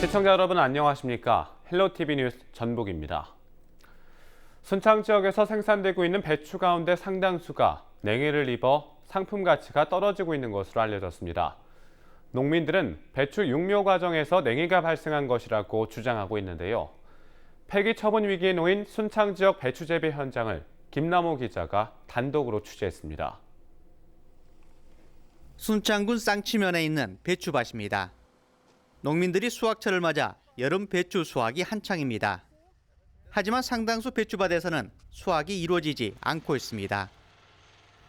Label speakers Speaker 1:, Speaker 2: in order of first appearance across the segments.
Speaker 1: 시청자 여러분 안녕하십니까? 헬로티비 뉴스 전복입니다. 순창 지역에서 생산되고 있는 배추 가운데 상당수가 냉해를 입어 상품 가치가 떨어지고 있는 것으로 알려졌습니다. 농민들은 배추 육묘 과정에서 냉해가 발생한 것이라고 주장하고 있는데요. 폐기 처분 위기에 놓인 순창 지역 배추 재배 현장을 김남호 기자가 단독으로 취재했습니다.
Speaker 2: 순창군 쌍치면에 있는 배추밭입니다. 농민들이 수확철을 맞아 여름 배추 수확이 한창입니다. 하지만 상당수 배추밭에서는 수확이 이루어지지 않고 있습니다.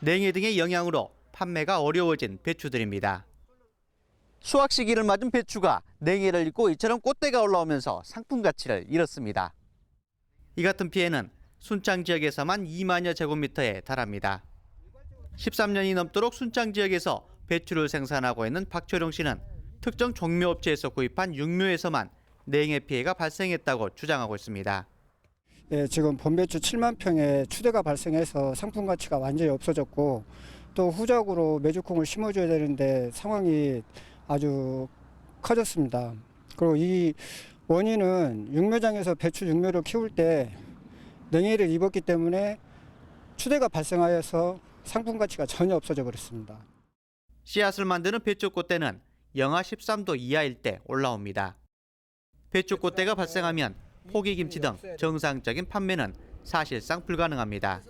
Speaker 2: 냉해 등의 영향으로 판매가 어려워진 배추들입니다. 수확 시기를 맞은 배추가 냉해를 입고 이처럼 꽃대가 올라오면서 상품 가치를 잃었습니다. 이 같은 피해는 순창 지역에서만 2만여 제곱미터에 달합니다. 13년이 넘도록 순창 지역에서 배추를 생산하고 있는 박철용 씨는 특정 종묘업체에서 구입한 육묘에서만 냉해 피해가 발생했다고 주장하고 있습니다.
Speaker 3: 예, 지금 봄배추 7만 평에 추대가 발생해서 상품 가치가 완전히 없어졌고 또 후작으로 메주콩을 심어줘야 되는데 상황이 아주 커졌습니다. 그리고 이 원인은 육묘장에서 배추 육묘를 키울 때 냉해를 입었기 때문에 추대가 발생하여서 상품 가치가 전혀 없어져 버렸습니다.
Speaker 2: 씨앗을 만드는 배추 꽃대는 영하 13도 이하일 때 올라옵니다. 배추 꽃대가 발생하면 포기김치 등 정상적인 판매는 사실상 불가능합니다.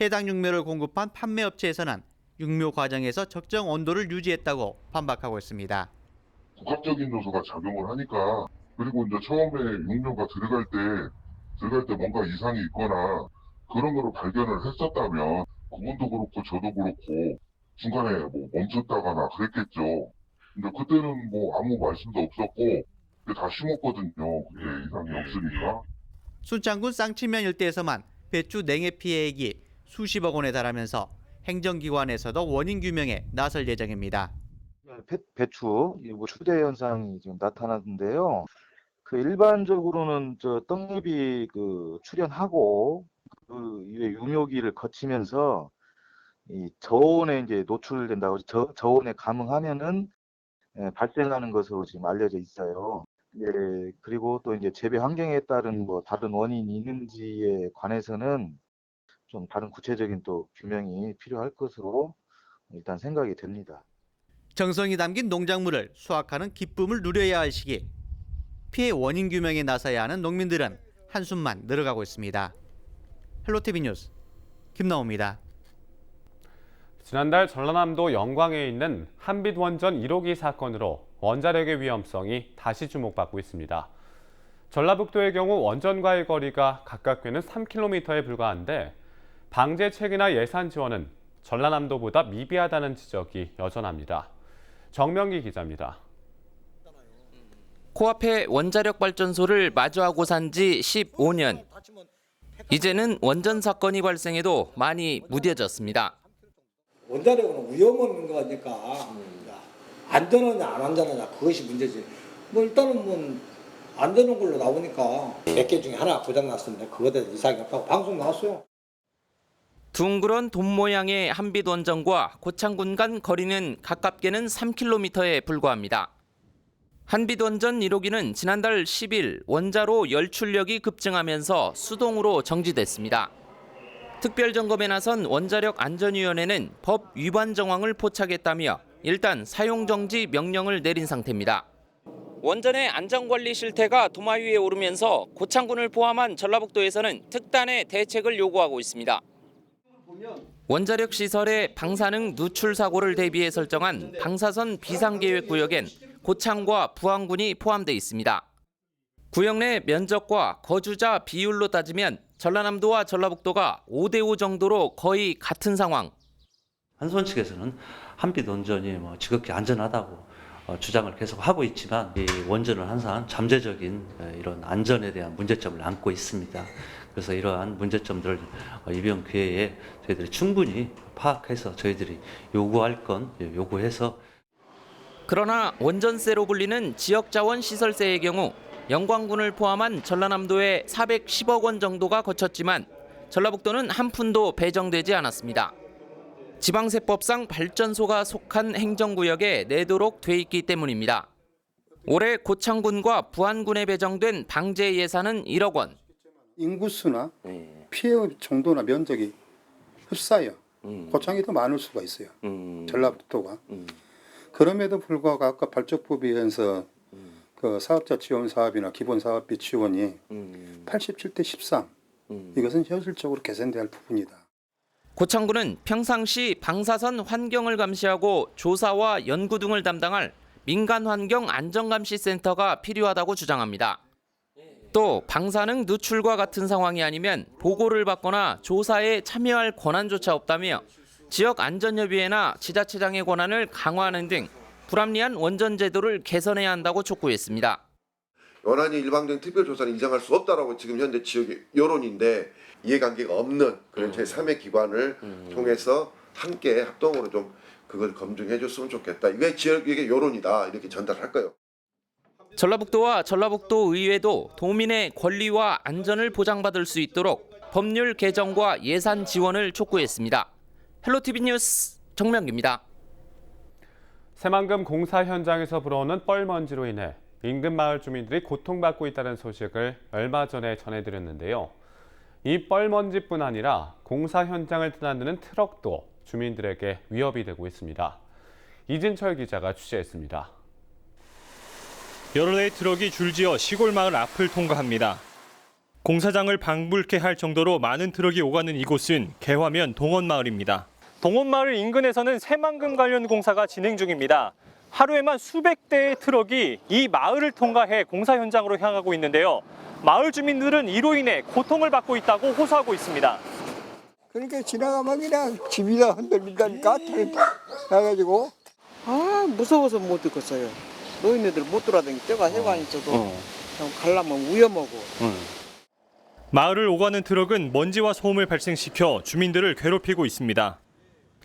Speaker 2: 해당 육묘를 공급한 판매업체에서는 육묘 과정에서 적정 온도를 유지했다고 반박하고 있습니다.
Speaker 4: 복합적인 요소가 작용을 하니까 그리고 이제 처음에 육묘가 들어갈 때 들어갈 때 뭔가 이상이 있거나 그런 거를 발견을 했었다면 그분도 그렇고 저도 그렇고 중간에 뭐 멈췄다거나 그랬겠죠. 근데 그때는 뭐 아무 말씀도 없었고 그때 다 심었거든요. 그때 이상이 없으니까.
Speaker 2: 순창군 쌍치면 일대에서만 배추 냉해 피해액이 수십억 원에 달하면서 행정기관에서도 원인 규명에 나설 예정입니다.
Speaker 5: 배, 배추, 이뭐 추대 현상이 지금 나타났는데요. 그 일반적으로는 저 떡잎이 그 출현하고 그 이후에 유묘기를 거치면서 이 저온에 이제 노출된다고 저, 저온에 감응하면은 예, 발생하는 것으로 지금 알려져 있어요. 예, 그리고 또 이제 재배 환경에 따른 뭐 다른 원인이 있는지에 관해서는 좀 다른 구체적인 또 규명이 필요할 것으로 일단 생각이 됩니다.
Speaker 2: 정성이 담긴 농작물을 수확하는 기쁨을 누려야 할 시기. 피해 원인 규명에 나서야 하는 농민들은 한숨만 늘어가고 있습니다. 헬로티비 뉴스 김나옵니다.
Speaker 1: 지난달 전라남도 영광에 있는 한빛 원전 1호기 사건으로 원자력의 위험성이 다시 주목받고 있습니다. 전라북도의 경우 원전과의 거리가 가깝게는 3km에 불과한데 방제책이나 예산 지원은 전라남도보다 미비하다는 지적이 여전합니다. 정명기 기자입니다.
Speaker 6: 코앞에 원자력 발전소를 마주하고 산 지 15년. 이제는 원전 사건이 발생해도 많이 무뎌졌습니다.
Speaker 7: 원자력은 위험한 거니까 안전하냐 안 안전하냐 그것이 문제지. 뭐 일단은 뭐 안전한 걸로 나오니까 100개 중에 하나 고장 났습니다. 그거에 대해서 이상이 없다고 방송 나왔어요.
Speaker 6: 둥그런 돔 모양의 한빛 원전과 고창군 간 거리는 가깝게는 3km에 불과합니다. 한빛 원전 1호기는 지난달 10일 원자로 열출력이 급증하면서 수동으로 정지됐습니다. 특별 점검에 나선 원자력 안전위원회는 법 위반 정황을 포착했다며 일단 사용 정지 명령을 내린 상태입니다. 원전의 안전관리 실태가 도마 위에 오르면서 고창군을 포함한 전라북도에서는 특단의 대책을 요구하고 있습니다. 원자력 시설의 방사능 누출 사고를 대비해 설정한 방사선 비상계획 구역엔 고창과 부안군이 포함돼 있습니다. 구역 내 면적과 거주자 비율로 따지면 전라남도와 전라북도가 5대5 정도로 거의 같은 상황.
Speaker 8: 한손 측에서는 한빛 원전이 뭐 지극히 안전하다고 어, 주장을 계속 하고 있지만 이 원전은 항상 잠재적인 어, 이런 안전에 대한 문제점을 안고 있습니다. 그래서 이러한 문제점들을 어, 이번 기회에 저희들이 충분히 파악해서 저희들이 요구할 건 예, 요구해서
Speaker 6: 그러나 원전세로 불리는 지역자원 시설세의 경우 영광군을 포함한 전라남도에 410억 원 정도가 거쳤지만 전라북도는 한 푼도 배정되지 않았습니다. 지방세법상 발전소가 속한 행정구역에 내도록 돼 있기 때문입니다. 올해 고창군과 부안군에 배정된 방제 예산은 1억 원.
Speaker 9: 인구수나
Speaker 8: 예.
Speaker 9: 피해 정도나 면적이 흡사해요.
Speaker 8: 음.
Speaker 9: 고창이 더 많을 수가 있어요.
Speaker 8: 음.
Speaker 9: 전라북도가.
Speaker 8: 음.
Speaker 9: 그럼에도 불구하고 아까 발족법에 의해서
Speaker 8: 음.
Speaker 9: 그 사업자 지원 사업이나 기본 사업비 지원이
Speaker 8: 음.
Speaker 9: 87대 13.
Speaker 8: 음.
Speaker 9: 이것은 현실적으로 개선돼야 할 부분이다.
Speaker 6: 고창군은 평상시 방사선 환경을 감시하고 조사와 연구 등을 담당할 민간 환경 안전감시 센터가 필요하다고 주장합니다. 또 방사능 누출과 같은 상황이 아니면 보고를 받거나 조사에 참여할 권한조차 없다며 지역 안전협의회나 지자체장의 권한을 강화하는 등 불합리한 원전 제도를 개선해야 한다고 촉구했습니다.
Speaker 10: 원안이 일방적인 특별조사는 인정할 수 없다라고 지금 현재 지역의 여론인데 이해관계가 없는 그런 제3의 기관을 통해서 함께 합동으로 좀 그걸 검증해 줬으면 좋겠다. 이게 지역의 여론이다. 이렇게 전달할 거예요.
Speaker 6: 전라북도와 전라북도 의회도 도민의 권리와 안전을 보장받을 수 있도록 법률 개정과 예산 지원을 촉구했습니다. 헬로티비 뉴스 정명기입니다.
Speaker 1: 새만금 공사 현장에서 불어오는 뻘먼지로 인해 인근 마을 주민들이 고통받고 있다는 소식을 얼마 전에 전해드렸는데요. 이 뻘먼지뿐 아니라 공사 현장을 드나드는 트럭도 주민들에게 위협이 되고 있습니다. 이진철 기자가 취재했습니다.
Speaker 11: 여러 대의 트럭이 줄지어 시골 마을 앞을 통과합니다. 공사장을 방불케 할 정도로 많은 트럭이 오가는 이곳은 개화면 동원 마을입니다. 동원마을 인근에서는 새만금 관련 공사가 진행 중입니다. 하루에만 수백 대의 트럭이 이 마을을 통과해 공사 현장으로 향하고 있는데요. 마을 주민들은 이로 인해 고통을 받고 있다고 호소하고 있습니다.
Speaker 3: 그러니까 지나가면 그냥 집이 다 흔들린다니까 해가지고
Speaker 12: 아 무서워서 못 듣겠어요. 노인네들 못 돌아다니 때가 해가 있어도 좀 가려면 위험하고
Speaker 11: 마을을 오가는 트럭은 먼지와 소음을 발생시켜 주민들을 괴롭히고 있습니다.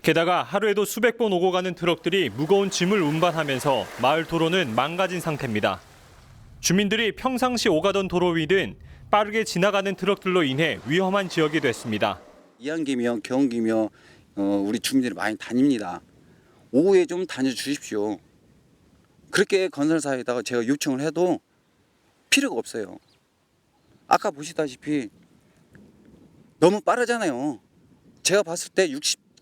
Speaker 11: 게다가 하루에도 수백 번 오고 가는 트럭들이 무거운 짐을 운반하면서 마을 도로는 망가진 상태입니다. 주민들이 평상시 오가던 도로 위는 빠르게 지나가는 트럭들로 인해 위험한 지역이 됐습니다.
Speaker 13: 이한기며 경기며 어, 우리 주민들이 많이 다닙니다. 오후에 좀 다녀주십시오. 그렇게 건설사에다가 제가 요청을 해도 필요가 없어요. 아까 보시다시피 너무 빠르잖아요. 제가 봤을 때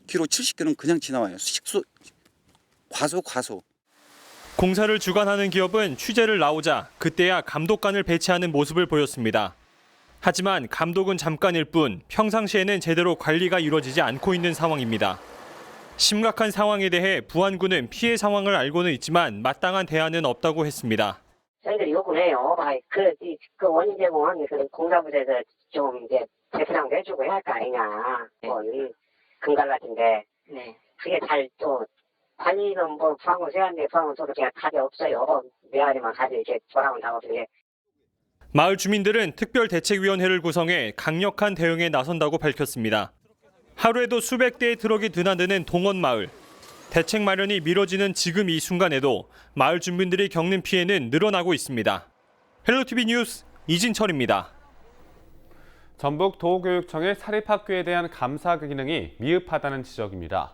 Speaker 13: 60km, 70km는 그냥 지나와요. 식소 과소 과소.
Speaker 11: 공사를 주관하는 기업은 취재를 나오자 그때야 감독관을 배치하는 모습을 보였습니다. 하지만 감독은 잠깐일 뿐 평상시에는 제대로 관리가 이루어지지 않고 있는 상황입니다. 심각한 상황에 대해 부안군은 피해 상황을 알고는 있지만 마땅한 대안은 없다고 했습니다.
Speaker 14: 저희들이 요구를 해요. 아, 그, 이- 그 원인 제공은 그 공사부에서 좀 이제 배수량도 해주고 해야 할 거 아니냐. 뭐, 이 금갈 같은데. 그게 잘 또, 관리는 뭐, 세웠는데 부항은 또 그렇게 답이 없어요. 메아리만 가지고 이렇게 돌아온다고 그게.
Speaker 11: 마을 주민들은 특별대책위원회를 구성해 강력한 대응에 나선다고 밝혔습니다. 하루에도 수백 대의 트럭이 드나드는 동원 마을. 대책 마련이 미뤄지는 지금 이 순간에도 마을 주민들이 겪는 피해는 늘어나고 있습니다. 헬로티비 뉴스 이진철입니다.
Speaker 1: 전북 도교육청의 사립학교에 대한 감사 기능이 미흡하다는 지적입니다.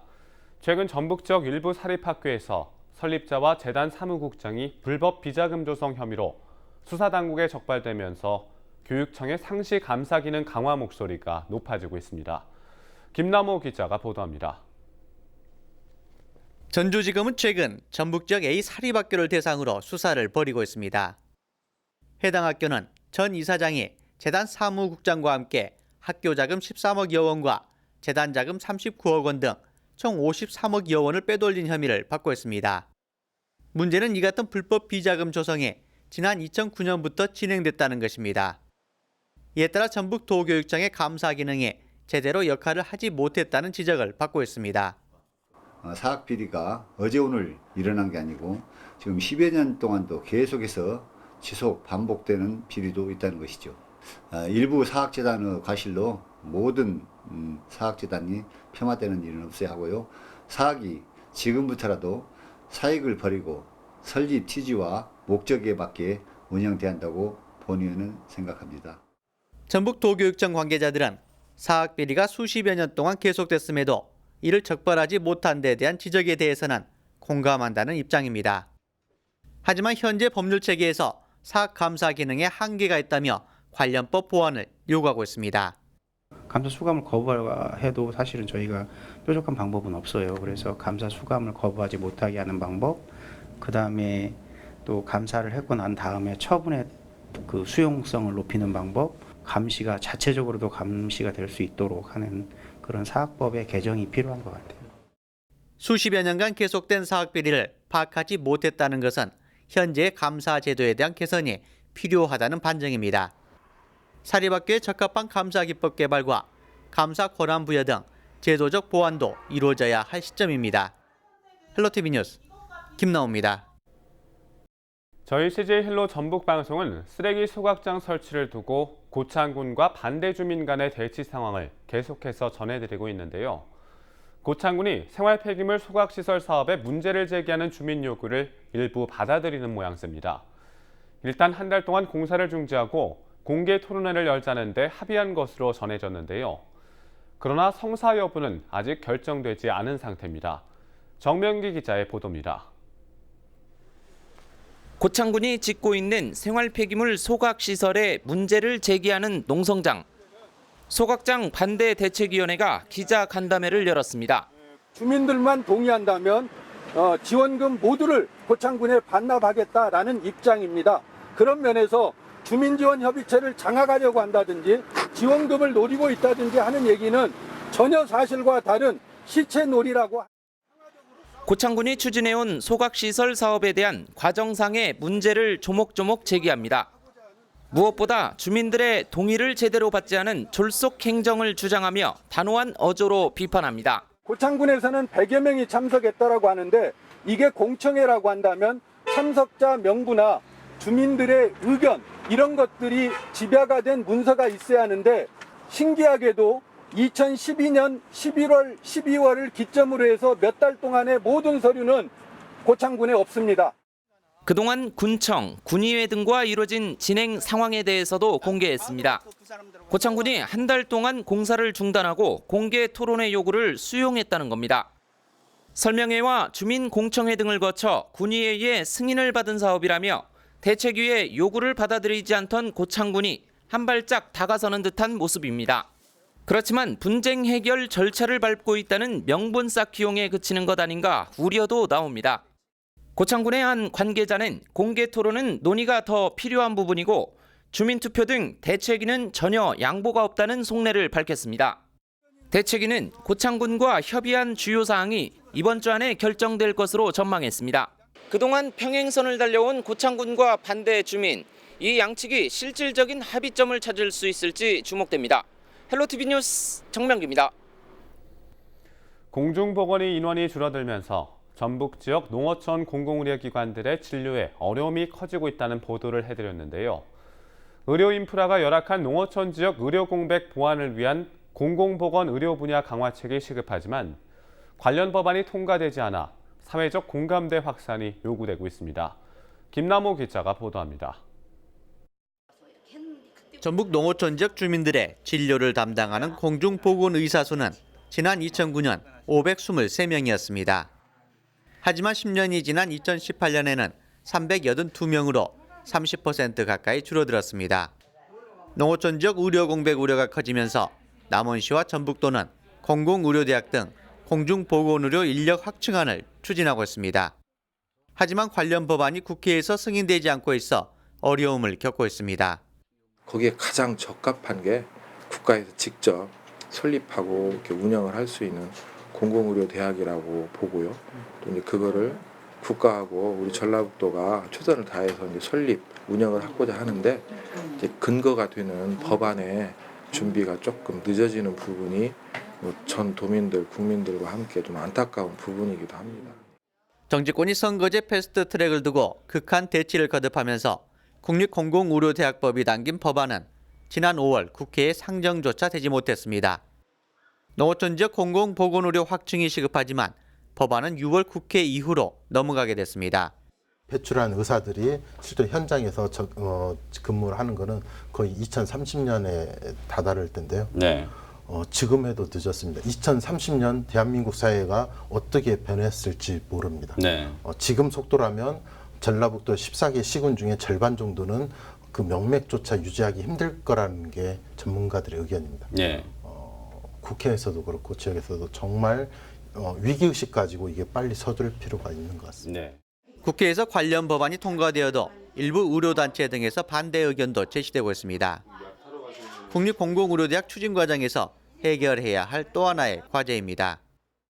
Speaker 1: 최근 전북 지역 일부 사립학교에서 설립자와 재단 사무국장이 불법 비자금 조성 혐의로 수사당국에 적발되면서 교육청의 상시 감사 기능 강화 목소리가 높아지고 있습니다. 김남호 기자가 보도합니다.
Speaker 2: 전주지검은 최근 전북 지역 A 사립학교를 대상으로 수사를 벌이고 있습니다. 해당 학교는 전 이사장이 재단 사무국장과 함께 학교 자금 13억여 원과 재단 자금 39억 원 등 총 53억여 원을 빼돌린 혐의를 받고 있습니다. 문제는 이 같은 불법 비자금 조성이 지난 2009년부터 진행됐다는 것입니다. 이에 따라 전북 도교육청의 감사 기능이 제대로 역할을 하지 못했다는 지적을 받고 있습니다.
Speaker 15: 어, 사학 비리가 어제 오늘 일어난 게 아니고 지금 10여 년 동안도 계속해서 지속 반복되는 비리도 있다는 것이죠. 어, 일부 사학재단의 과실로 모든 음, 사학재단이 폄하되는 일은 없어야 하고요. 사학이 지금부터라도 사익을 버리고 설립 취지와 목적에 맞게 운영돼야 한다고 본의원은 생각합니다.
Speaker 2: 전북 도교육청 관계자들은 사학 비리가 수십여 년 동안 계속됐음에도 이를 적발하지 못한 데 대한 지적에 대해서는 공감한다는 입장입니다. 하지만 현재 법률 체계에서 사학 감사 기능에 한계가 있다며 관련법 보완을 요구하고 있습니다.
Speaker 16: 감사 수감을 거부해도 사실은 저희가 뾰족한 방법은 없어요. 그래서 감사 수감을 거부하지 못하게 하는 방법, 그 다음에 또 감사를 했고 난 다음에 처분의 그 수용성을 높이는 방법, 감시가 자체적으로도 감시가 될 수 있도록 하는 그런 사학법의 개정이 필요한 것 같아요.
Speaker 2: 수십여 년간 계속된 사학 비리를 파악하지 못했다는 것은 현재 감사 제도에 대한 개선이 필요하다는 반증입니다. 사립학교의 적합한 감사 기법 개발과 감사 권한 부여 등 제도적 보완도 이루어져야 할 시점입니다. 헬로티비 뉴스 김나옵니다.
Speaker 1: 저희 CJ 헬로 전북 방송은 쓰레기 소각장 설치를 두고 고창군과 반대 주민 간의 대치 상황을 계속해서 전해드리고 있는데요. 고창군이 생활 폐기물 소각 시설 사업에 문제를 제기하는 주민 요구를 일부 받아들이는 모양새입니다. 일단 한 달 동안 공사를 중지하고 공개 토론회를 열자는데 합의한 것으로 전해졌는데요. 그러나 성사 여부는 아직 결정되지 않은 상태입니다. 정명기 기자의 보도입니다.
Speaker 6: 고창군이 짓고 있는 생활 폐기물 소각 시설에 문제를 제기하는 농성장. 소각장 반대 대책위원회가 기자 간담회를 열었습니다.
Speaker 17: 주민들만 동의한다면 어, 지원금 모두를 고창군에 반납하겠다라는 입장입니다. 그런 면에서 주민지원협의체를 장악하려고 한다든지 지원금을 노리고 있다든지 하는 얘기는 전혀 사실과 다른 시체놀이라고
Speaker 6: 고창군이 추진해온 소각시설 사업에 대한 과정상의 문제를 조목조목 제기합니다. 무엇보다 주민들의 동의를 제대로 받지 않은 졸속 행정을 주장하며 단호한 어조로 비판합니다.
Speaker 17: 고창군에서는 100여 명이 참석했다라고 하는데 이게 공청회라고 한다면 참석자 명부나 주민들의 의견 이런 것들이 집약화 된 문서가 있어야 하는데 신기하게도 2012년 11월, 12월을 기점으로 해서 몇 달 동안의 모든 서류는 고창군에 없습니다.
Speaker 6: 그동안 군청, 군의회 등과 이뤄진 진행 상황에 대해서도 공개했습니다. 고창군이 한 달 동안 공사를 중단하고 공개 토론회 요구를 수용했다는 겁니다. 설명회와 주민 공청회 등을 거쳐 군의회의 승인을 받은 사업이라며 대책위의 요구를 받아들이지 않던 고창군이 한 발짝 다가서는 듯한 모습입니다. 그렇지만 분쟁 해결 절차를 밟고 있다는 명분 쌓기용에 그치는 것 아닌가 우려도 나옵니다. 고창군의 한 관계자는 공개 토론은 논의가 더 필요한 부분이고 주민투표 등 대책위는 전혀 양보가 없다는 속내를 밝혔습니다. 대책위는 고창군과 협의한 주요 사항이 이번 주 안에 결정될 것으로 전망했습니다. 그동안 평행선을 달려온 고창군과 반대 주민, 이 양측이 실질적인 합의점을 찾을 수 있을지 주목됩니다. 헬로티비 뉴스 정명기입니다.
Speaker 1: 공중보건의 인원이 줄어들면서 전북 지역 농어촌 공공의료기관들의 진료에 어려움이 커지고 있다는 보도를 해드렸는데요. 의료 인프라가 열악한 농어촌 지역 의료 공백 보완을 위한 공공보건 의료 분야 강화책이 시급하지만 관련 법안이 통과되지 않아 사회적 공감대 확산이 요구되고 있습니다. 김남호 기자가 보도합니다.
Speaker 2: 전북 농어촌 지역 주민들의 진료를 담당하는 공중보건 의사 수는 지난 2009년 523명이었습니다. 하지만 10년이 지난 2018년에는 382명으로 30% 가까이 줄어들었습니다. 농어촌 지역 의료 공백 우려가 커지면서 남원시와 전북도는 공공의료대학 등 공중 보건 의료 인력 확충안을 추진하고 있습니다. 하지만 관련 법안이 국회에서 승인되지 않고 있어 어려움을 겪고 있습니다.
Speaker 18: 거기에 가장 적합한 게 국가에서 직접 설립하고 이렇게 운영을 할 수 있는 공공의료 대학이라고 보고요. 또 이제 그거를 국가하고 우리 전라북도가 최선을 다해서 이제 설립 운영을 하고자 하는데 이제 근거가 되는 법안의 준비가 조금 늦어지는 부분이 뭐 전 도민들 국민들과 함께 좀 안타까운 부분이기도 합니다.
Speaker 2: 정치권이 선거제 패스트 트랙을 두고 극한 대치를 거듭하면서 국립공공의료대학법이 담긴 법안은 지난 5월 국회에 상정조차 되지 못했습니다. 농어촌 지역 공공보건의료 확충이 시급하지만 법안은 6월 국회 이후로 넘어가게 됐습니다.
Speaker 19: 배출한 의사들이 실제 현장에서 저, 어, 근무를 하는 거는 거의 2030년에 다다를 텐데요.
Speaker 20: 네.
Speaker 19: 어, 지금 해도 늦었습니다. 2030년 대한민국 사회가 어떻게 변했을지 모릅니다.
Speaker 20: 네.
Speaker 19: 어, 지금 속도라면 전라북도 14개 시군 중에 절반 정도는 그 명맥조차 유지하기 힘들 거라는 게 전문가들의 의견입니다.
Speaker 1: 예.
Speaker 19: 국회에서도 그렇고 지역에서도 정말 어, 위기의식 가지고 이게 빨리 서두를 필요가 있는 것 같습니다.
Speaker 1: 네.
Speaker 2: 국회에서 관련 법안이 통과되어도 일부 의료단체 등에서 반대 의견도 제시되고 있습니다. 국립공공의료대학 추진 과정에서 해결해야 할 또 하나의 과제입니다.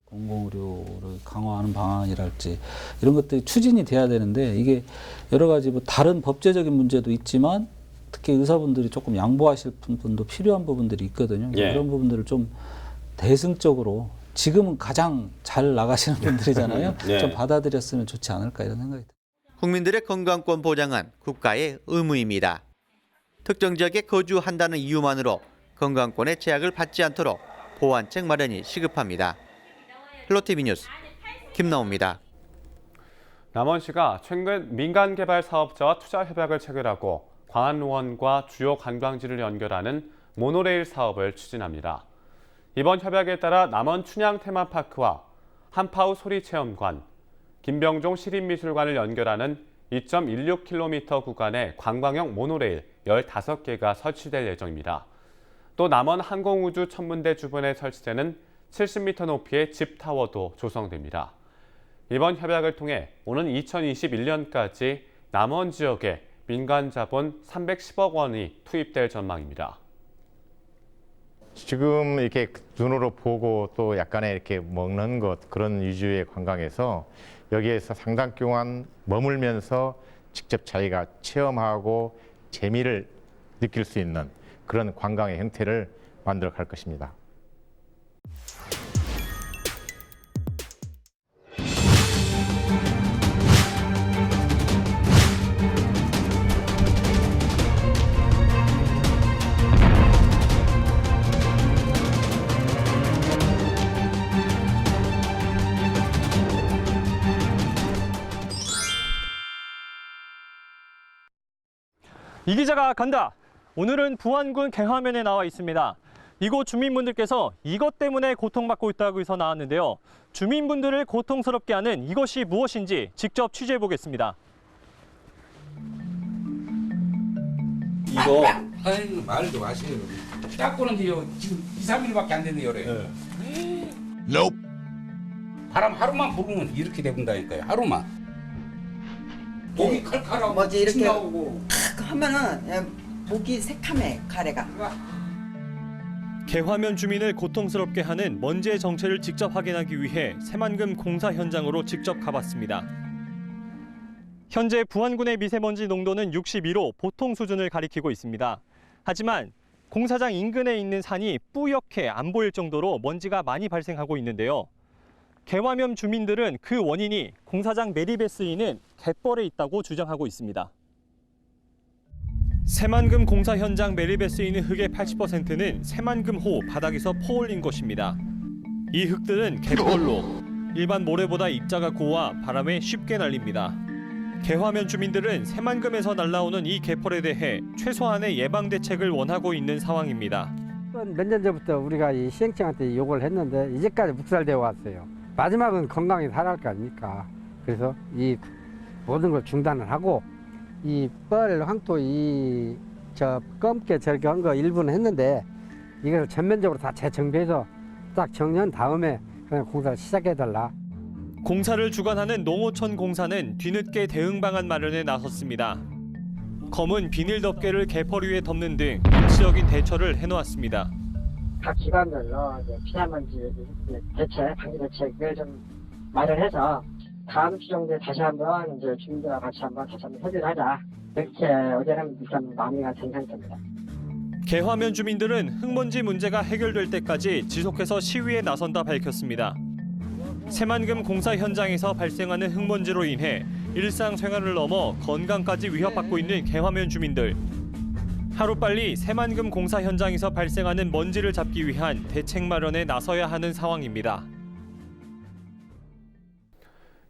Speaker 20: 공공의료를 강화하는 방안이랄지 이런 것들이 추진이 돼야 되는데 이게 여러 가지 뭐 다른 법제적인 문제도 있지만 특히 의사분들이 조금 양보하실 분도 필요한 부분들이 있거든요.
Speaker 1: 예.
Speaker 20: 그런 부분들을 좀 대승적으로 지금은 가장 잘 나가시는 분들이잖아요.
Speaker 2: 네.
Speaker 20: 좀 받아들였으면 좋지 않을까 이런 생각이 듭니다.
Speaker 2: 국민들의 건강권 보장은 국가의 의무입니다. 특정 지역에 거주한다는 이유만으로 건강권의 제약을 받지 않도록 보완책 마련이 시급합니다. 헬로티비 뉴스 김나옵니다.
Speaker 1: 남원시가 최근 민간 개발 사업자와 투자 협약을 체결하고 광안원과 주요 관광지를 연결하는 모노레일 사업을 추진합니다. 이번 협약에 따라 남원 춘향 테마파크와 한파우 소리체험관, 김병종 시립미술관을 연결하는 2.16km 구간의 관광형 모노레일 15개가 설치될 예정입니다. 또 남원 항공우주 천문대 주변에 설치되는 70m 높이의 집타워도 조성됩니다. 이번 협약을 통해 오는 2021년까지 남원 지역에 민간 자본 310억 원이 투입될 전망입니다.
Speaker 21: 지금 이렇게 눈으로 보고 또 약간의 이렇게 먹는 것 그런 위주의 관광에서 여기에서 상당 기간 머물면서 직접 자기가 체험하고 재미를 느낄 수 있는 그런 관광의 형태를 만들어 갈 것입니다.
Speaker 11: 이 기자가 간다. 오늘은 부안군 개화면에 나와 있습니다. 이곳 주민분들께서 이것 때문에 고통받고 있다고 해서 나왔는데요. 주민분들을 고통스럽게 하는 이것이 무엇인지 직접 취재해 보겠습니다.
Speaker 22: 이거 아이고 말도 마세요. 닦고는데요 지금 2, 3일밖에 안 됐네요. 그래. 바람 하루만 불으면 이렇게 되본다니까요. 하루만. 목이 칼칼하고
Speaker 23: 뭐지 이렇게
Speaker 22: 침 나오고.
Speaker 23: 탁 하면은 예, 목이 새카매 가래가.
Speaker 11: 개화면 주민을 고통스럽게 하는 먼지의 정체를 직접 확인하기 위해 새만금 공사 현장으로 직접 가봤습니다. 현재 부안군의 미세먼지 농도는 62로 보통 수준을 가리키고 있습니다. 하지만 공사장 인근에 있는 산이 뿌옇게 안 보일 정도로 먼지가 많이 발생하고 있는데요. 개화면 주민들은 그 원인이 공사장 쓰이는 갯벌에 있다고 주장하고 있습니다. 새만금 공사 현장 매립에 쓰이는 흙의 80%는 새만금호 바닥에서 퍼올린 것입니다. 이 흙들은 갯벌로 일반 모래보다 입자가 고와 바람에 쉽게 날립니다. 개화면 주민들은 새만금에서 날라오는 이 개펄에 대해 최소한의 예방 대책을 원하고 있는 상황입니다.
Speaker 24: 몇 년 전부터 우리가 이 시행청한테 요구를 했는데 이제까지 묵살되어 왔어요. 마지막은 건강히 살아갈 거 아닙니까? 그래서 이 모든 걸 중단을 하고 이 뻘, 황토 이 저 검게 절개한 거 일부는 했는데 이걸 전면적으로 다 재정비해서 딱 정리한 다음에 그냥 공사를 시작해달라.
Speaker 11: 공사를 주관하는 농어촌 공사는 뒤늦게 대응 방안 마련에 나섰습니다. 검은 비닐 덮개를 개펄 위에 덮는 등 일시적인 대처를 해놓았습니다.
Speaker 14: 각 기관별로 피난먼지 대책, 방지 대책을 좀 마련해서 다음 주 정도에 다시 한번 이제 주민들과 같이 한번 다시 한번 협의를 하자. 이렇게 어제는 일단 마무리가 된 상태입니다.
Speaker 11: 개화면 주민들은 흙먼지 문제가 해결될 때까지 지속해서 시위에 나선다 밝혔습니다. 새만금 공사 현장에서 발생하는 흙먼지로 인해 일상생활을 넘어 건강까지 위협받고 있는 개화면 주민들. 하루빨리 새만금 공사 현장에서 발생하는 먼지를 잡기 위한 대책 마련에 나서야 하는 상황입니다.